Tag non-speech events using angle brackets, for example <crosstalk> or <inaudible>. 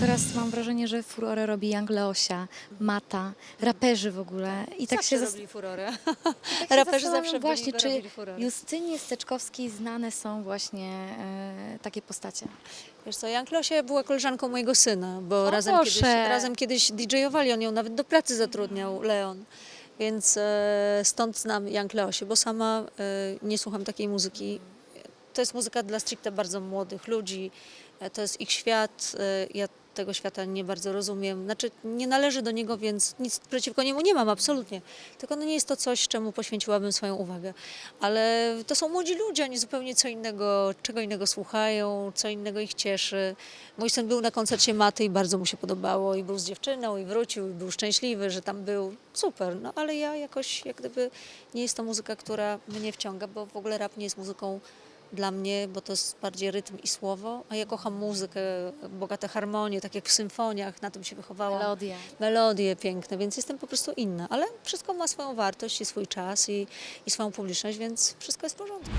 teraz mam wrażenie, że furorę robi Young Leosia, Mata, raperzy w ogóle. I tak zawsze się zas- robili furorę. <laughs> tak się Raperzy zastanawiam zawsze właśnie, byli, czy robili furorę. Justynie Steczkowskiej znane są właśnie e, takie postacie. Wiesz co, Jan Klosie była koleżanką mojego syna, bo O, razem kiedyś, proszę. razem kiedyś DJ-owali, on ją nawet do pracy zatrudniał, Leon. Więc e, stąd znam Jan Kleosie, bo sama e, nie słucham takiej muzyki. To jest muzyka dla stricte bardzo młodych ludzi, e, to jest ich świat, e, ja tego świata nie bardzo rozumiem. Znaczy nie należy do niego, więc nic przeciwko niemu nie mam, absolutnie. Tylko no nie jest to coś, czemu poświęciłabym swoją uwagę. Ale to są młodzi ludzie, oni zupełnie co innego, czego innego słuchają, co innego ich cieszy. Mój syn był na koncercie Maty i bardzo mu się podobało i był z dziewczyną i wrócił i był szczęśliwy, że tam był. Super, no ale ja jakoś jak gdyby nie jest to muzyka, która mnie wciąga, bo w ogóle rap nie jest muzyką dla mnie, bo to jest bardziej rytm i słowo, a ja kocham muzykę, bogate harmonie, tak jak w symfoniach, na tym się wychowałam Melodie. melodie piękne, więc jestem po prostu inna. Ale wszystko ma swoją wartość i swój czas i, i swoją publiczność, więc wszystko jest w porządku.